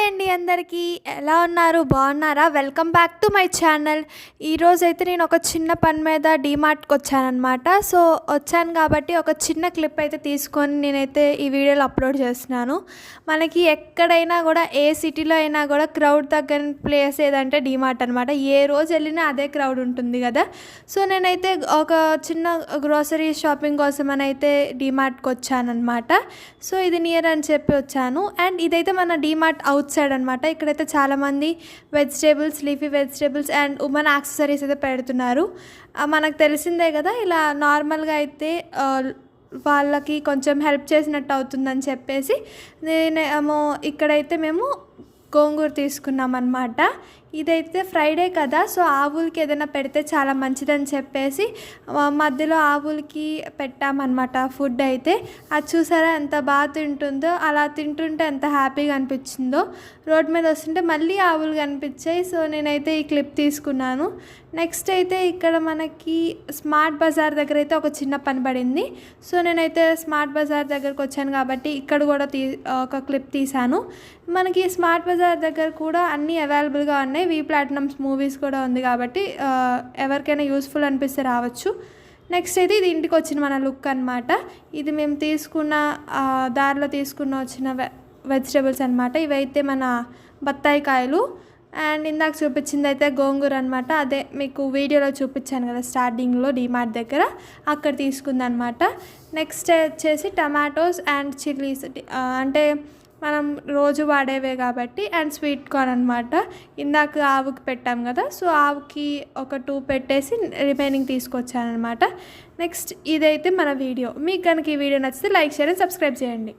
Hi అండి అందరికీ. ఎలా ఉన్నారు? బాగున్నారా? Welcome back to my channel. ఈరోజైతే అయితే నేను ఒక చిన్న పని మీద డీమార్ట్కి వచ్చానమాట సో వచ్చాను కాబట్టి ఒక చిన్న క్లిప్ అయితే తీసుకొని నేనైతే ఈ వీడియోలో అప్లోడ్ చేస్తున్నాను. మనకి ఎక్కడైనా కూడా ఏ సిటీలో అయినా కూడా క్రౌడ్ తగ్గని ప్లేస్ ఏదంటే డీమార్ట్ అనమాట ఏ రోజు వెళ్ళినా అదే క్రౌడ్ ఉంటుంది కదా. సో నేనైతే ఒక చిన్న గ్రోసరీ షాపింగ్ కోసం అని అయితే డీమార్ట్కి వచ్చానమాట సో ఇది నియర్ అని చెప్పి వచ్చాను. అండ్ ఇదైతే మన డీమార్ట్ అవుట్ సైడ్ అనమాట ఇక్కడైతే చాలామంది vegetables leafy vegetables and women accessories అయితే పెడుతున్నారు. మనకు తెలిసిందే కదా ఇలా నార్మల్గా అయితే వాళ్ళకి కొంచెం హెల్ప్ చేసినట్టు అవుతుందని చెప్పేసి నేనేమో ఇక్కడైతే మేము గోంగూర తీసుకున్నాం అనమాట ఇదైతే ఫ్రైడే కదా సో ఆవులకి ఏదైనా పెడితే చాలా మంచిదని చెప్పేసి మధ్యలో ఆవులకి పెట్టామన్నమాట ఫుడ్ అయితే. అది చూసారా ఎంత బాగా తింటుందో అలా తింటుంటే ఎంత హ్యాపీగా అనిపించిందో. రోడ్ మీద వస్తుంటే మళ్ళీ ఆవులు కనిపించాయి సో నేనైతే ఈ క్లిప్ తీసుకున్నాను. నెక్స్ట్ అయితే ఇక్కడ మనకి స్మార్ట్ బజార్ దగ్గర అయితే ఒక చిన్న పని పడింది. సో నేనైతే స్మార్ట్ బజార్ దగ్గరకు వచ్చాను కాబట్టి ఇక్కడ కూడా తీ ఒక క్లిప్ తీశాను. మనకి స్మార్ట్ బజార్ దగ్గర కూడా అన్నీ అవైలబుల్గా ఉన్నాయి. వి ప్లాటినమ్స్ మూవీస్ కూడా ఉంది కాబట్టి ఎవరికైనా యూస్ఫుల్ అనిపిస్తే రావచ్చు. నెక్స్ట్ అయితే ఇది ఇంటికి వచ్చిన మన లుక్ అనమాట ఇది మేము తీసుకున్న దారిలో తీసుకున్న వచ్చిన వె వెజిటేబుల్స్ అనమాట ఇవైతే మన బత్తాయి కాయలు అండ్ ఇందాక చూపించింది అయితే గోంగూర అనమాట అదే మీకు వీడియోలో చూపించాను కదా స్టార్టింగ్లో డిమార్ట్ దగ్గర. అక్కడ తీసుకుందనమాట నెక్స్ట్ వచ్చేసి టమాటోస్ అండ్ చిల్లీస్ అంటే మనం రోజు వాడేవే కాబట్టి అండ్ స్వీట్ కార్న్ అనమాట ఇందాక ఆవుకి పెట్టాం కదా సో ఆవుకి ఒక టూ పెట్టేసి రిమైనింగ్ తీసుకొచ్చాను అనమాట నెక్స్ట్ ఇదైతే మన వీడియో. మీకు కనుక ఈ వీడియో నచ్చితే లైక్ షేర్ అండ్ సబ్స్క్రైబ్ చేయండి.